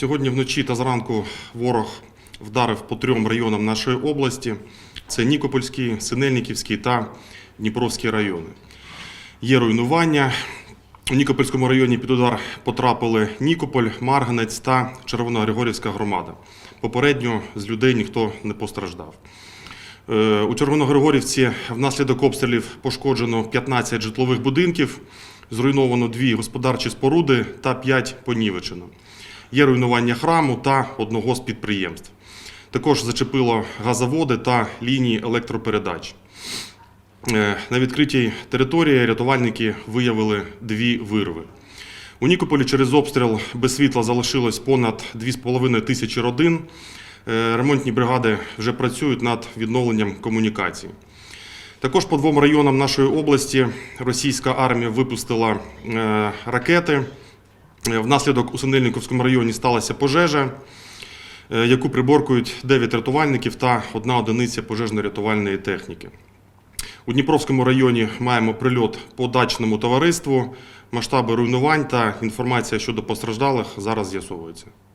Сьогодні вночі та зранку ворог вдарив по трьом районам нашої області: це Нікопольський, Синельниківський та Дніпровський райони. Є руйнування. У Нікопольському районі під удар потрапили Нікополь, Марганець та Червоногригорівська громада. Попередньо з людей ніхто не постраждав. Е, У Червоногригорівці внаслідок обстрілів пошкоджено 15 житлових будинків, зруйновано дві господарчі споруди та 5 понівечено. Є руйнування храму та одного з підприємств. Також зачепило газоводи та лінії електропередач. Е, На відкритій території рятувальники виявили дві вирви. У Нікополі через обстріл без світла залишилось понад 2,5 тисячі родин. Е, Ремонтні бригади вже працюють над відновленням комунікацій. Також по двом районам нашої області російська армія випустила е, ракети. Е, Внаслідок у Синельниковському районі сталася пожежа, е, яку приборкують 9 рятувальників та одна одиниця пожежно-рятувальної техніки. У Дніпровському районі маємо прильот по дачному товариству. Масштаби руйнувань та інформація щодо постраждалих зараз з'ясовуються.